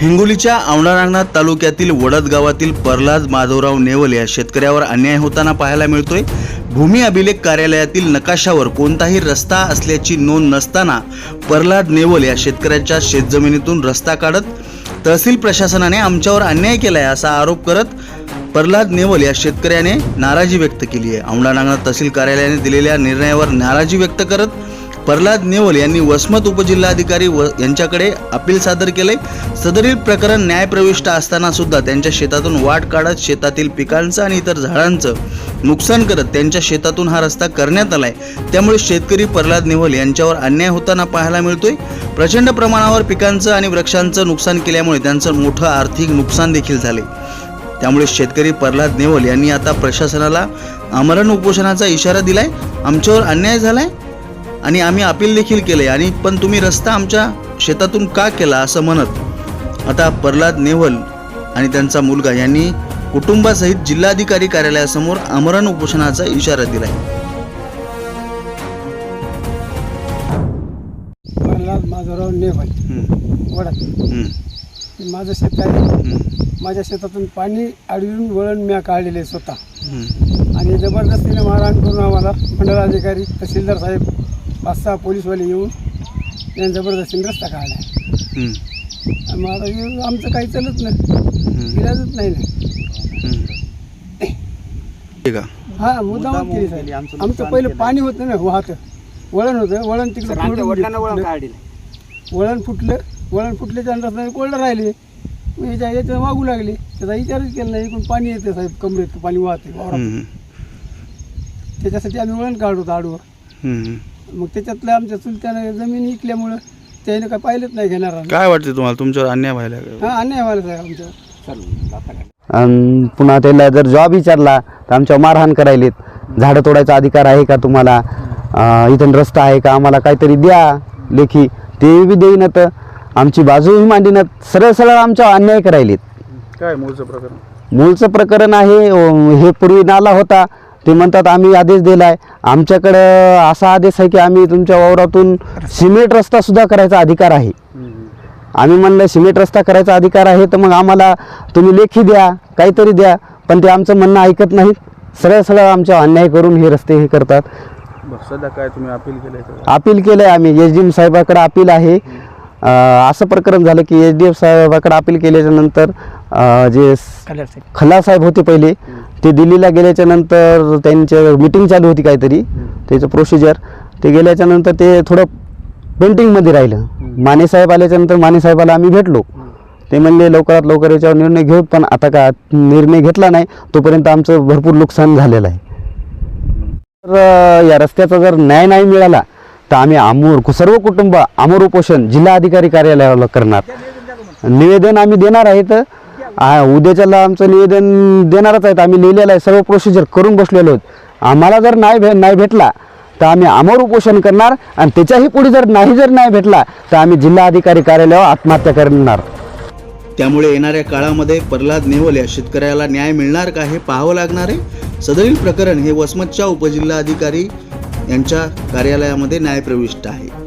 हिंगोलीच्या औंढानागनाथ तालुक्यातील वडद गावातील प्रल्हाद माधवराव नेवल या शेतकऱ्यावर अन्याय होताना पाहायला मिळतोय. भूमी अभिलेख कार्यालयातील नकाशावर कोणताही रस्ता असल्याची नोंद नसताना प्रल्हाद नेवल या शेतकऱ्याच्या शेतजमिनीतून रस्ता काढत तहसील प्रशासनाने आमच्यावर अन्याय केलाय असा आरोप करत प्रल्हाद नेवल या शेतकऱ्याने नाराजी व्यक्त केली आहे. औंढा नागनाथ तहसील कार्यालयाने दिलेल्या निर्णयावर नाराजी व्यक्त करत प्रल्हाद नेवल यांनी वसमत उपजिल्हाधिकारी व यांच्याकडे अपील सादर केले. सदरील प्रकरण न्यायप्रविष्ट असताना सुद्धा त्यांच्या शेतातून वाट काढत शेतातील पिकांचं आणि इतर झाडांचं नुकसान करत त्यांच्या शेतातून हा रस्ता करण्यात आलाय. त्यामुळे शेतकरी प्रल्हाद नेवल यांच्यावर अन्याय होताना पाहायला मिळतोय. प्रचंड प्रमाणावर पिकांचं आणि वृक्षांचं नुकसान केल्यामुळे त्यांचं मोठं आर्थिक नुकसान देखील झाले. त्यामुळे शेतकरी प्रल्हाद नेवल यांनी आता प्रशासनाला आमरण उपोषणाचा इशारा दिलाय. आमच्यावर अन्याय झालाय? आणि आम्ही अपील देखील केले. आणि पण तुम्ही रस्ता आमच्या शेतातून का केला असं म्हणत? आता प्रल्हाद नेवल आणि त्यांचा मुलगा यांनी कुटुंबासहित जिल्हाधिकारी कार्यालयासमोर आमरण उपोषणाचा इशारा दिलाय. प्रल्हाद माधवराव नेवल वडा. माझं शेत आहे. माझ्या शेतातून पाणी अडवून वळण म्या काढलेले आहे स्वतः. आणि जबरदस्तीने मारहाण करून आम्हाला मंडलाधिकारी तहसीलदार साहेब पाच सहा पोलीसवाले येऊन त्यांनी जबरदस्तीने रस्ता काढला. मग आता हे आमचं काही चालत नाही. इलाजच नाही ना. ठीक आहे. हा मुद्दाम केली साहेब. आमचं पहिलं पाणी होतं ना वाहतं वळण होतं वळण तिकडे वळण वळण फुटलं वळण फुटल्याच्या रस्त्याने कोरडं राहिले. मग याच्या याच्या मागू लागले. त्याचा विचारच केला नाही इकडून पाणी येते साहेब कमरेत पाणी वाहते वावरात. हम्म. त्याच्यासाठी आम्ही वळण काढतो आडवं. हम्म. मग त्याच्यातलं आमच्या चुलत्यानं जमीन विकल्यामुळं त्याने काय पाहिलंच नाही घेणार. काय वाटते तुम्हाला? तुमच्यावर अन्याय व्हायला हा अन्याय व्हायला साहेब आमच्या अन पुन्हा त्याला जर जॉब विचारला तर आमच्यावर मारहाण करायलेत. झाडं तोडायचा अधिकार आहे का तुम्हाला? अं, इथून रस्ता आहे का? आम्हाला काहीतरी द्या लेखी. ते बी देईनात. आमची बाजूही मांडीनात. सरळ सरळ आमच्यावर अन्याय करायलेत. काय मूळचं प्रकरण? मूळचं प्रकरण आहे अं, हे पूर्वी नाला होता. ते म्हणतात आम्ही आदेश दिलाय. आमच्याकडं असा आदेश आहे की आम्ही तुमच्या वावरातून सिमेंट रस्ता सुद्धा करायचा अधिकार आहे. आम्ही म्हणलं सिमेंट रस्ता करायचा अधिकार आहे तर मग आम्हाला तुम्ही लेखी द्या काहीतरी द्या. पण ते आमचं म्हणणं ऐकत नाहीत. सरळ सरळ आमच्या अन्याय करून हे रस्ते हे करतात. सध्या काय तुम्ही अपील केलंय अपील केलं आहे आम्ही. एच डी एम साहेबाकडे अपील आहे. असं प्रकरण झालं की एच डी एफ साहेबाकडे अपील केल्याच्यानंतर जे खल्लार साहेब. होते पहिले ते दिल्लीला गेल्याच्यानंतर त्यांच्या मीटिंग चालू होती काहीतरी त्याचं प्रोसिजर ते गेल्याच्यानंतर ते थोडं पेंटिंगमध्ये राहिलं. माने साहेब आल्याच्यानंतर माने साहेबाला आम्ही भेटलो. ते म्हणले लवकरात लवकर याच्यावर निर्णय घेऊ पण आता का निर्णय घेतला नाही तोपर्यंत आमचं भरपूर नुकसान झालेलं आहे. तर या रस्त्याचा जर न्याय नाही मिळाला तर आम्ही आमूर सर्व कुटुंब आमूर उपोषण जिल्हा अधिकारी कार्यालयाला करणार. निवेदन आम्ही देणार आहेत आ, उद्याच्याला आमचं निवेदन देणारच आहेत. आम्ही लिहिलेलं आहे. सर्व प्रोसिजर करून बसलेलो आहोत. आम्हाला जर नाही भे नाही भेटला तर आम्ही अमर उपोषण करणार आणि त्याच्याही पुढे जर नाही जर नाही भेटला तर आम्ही जिल्हा अधिकारी कार्यालयावर आत्महत्या करणार. त्यामुळे येणाऱ्या काळामध्ये प्रल्हाद नेवल या शेतकऱ्याला न्याय मिळणार का हे पाहावं लागणार आहे? सदरील प्रकरण हे वसमतच्या उपजिल्हाधिकारी यांच्या कार्यालयामध्ये न्यायप्रविष्ट आहे.